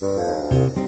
Música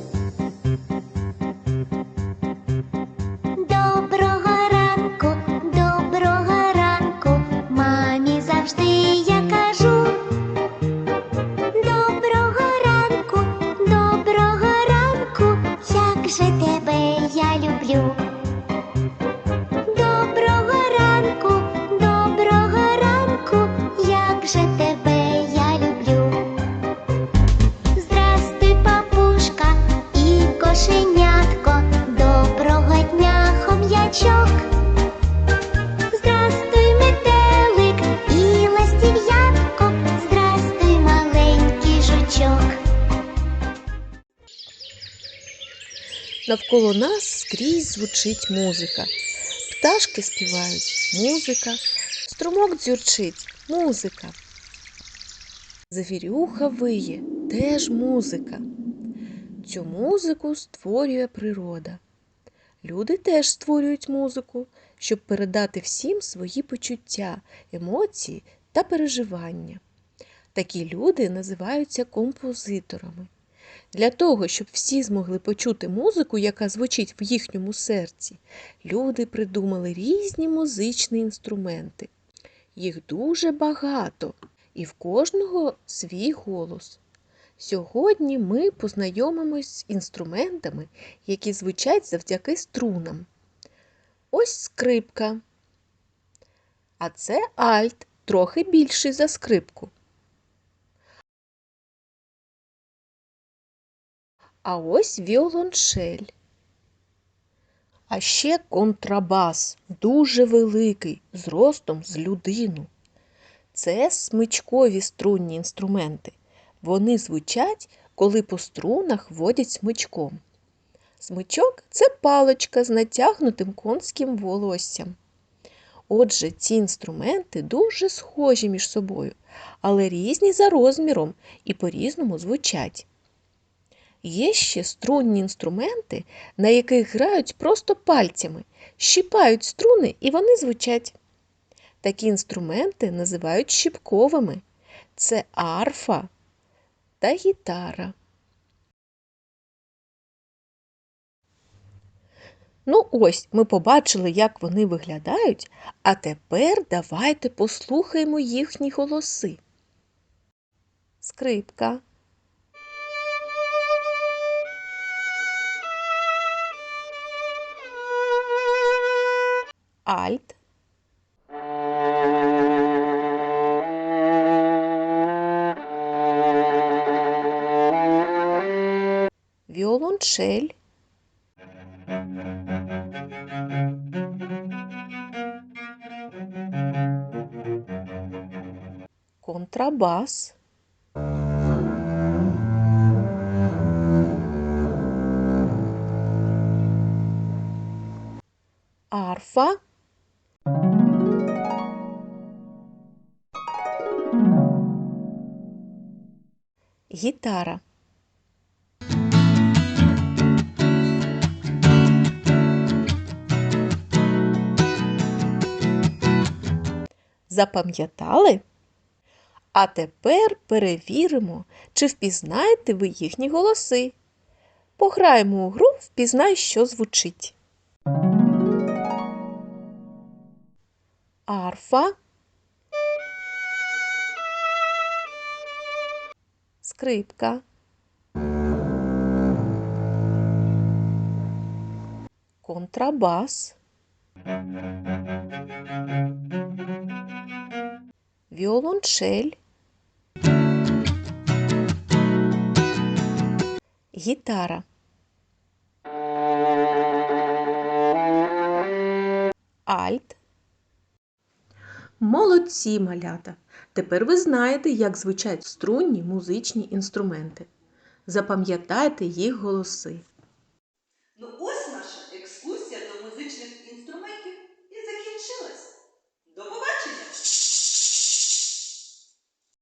Навколо нас скрізь звучить музика. Пташки співають музика, струмок дзюрчить музика. Завірюха виє теж музика. Цю музику створює природа. Люди теж створюють музику, щоб передати всім свої почуття, емоції та переживання. Такі люди називаються композиторами. Для того, щоб всі змогли почути музику, яка звучить в їхньому серці, люди придумали різні музичні інструменти. Їх дуже багато, і в кожного свій голос. Сьогодні ми познайомимось з інструментами, які звучать завдяки струнам. Ось скрипка. А це альт, трохи більший за скрипку. А ось віолончель. А ще контрабас, дуже великий, зростом з людину. Це смичкові струнні інструменти. Вони звучать, коли по струнах водять смичком. Смичок це паличка з натягнутим конським волоссям. Отже, ці інструменти дуже схожі між собою, але різні за розміром і по-різному звучать. Є ще струнні інструменти, на яких грають просто пальцями, щіпають струни і вони звучать. Такі інструменти називають щіпковими. Це арфа та гітара. Ну ось ми побачили, як вони виглядають, а тепер давайте послухаємо їхні голоси. Скрипка. Альт. Віолончель. Контрабас. Арфа. Гітара. Запам'ятали? А тепер перевіримо, чи впізнаєте ви їхні голоси. Пограємо у гру Впізнай, що звучить. Арфа. Скрипка. Контрабас. Віолончель. Гітара. Альт. Молодці, малята! Тепер ви знаєте, як звучать струнні музичні інструменти. Запам'ятайте їх голоси.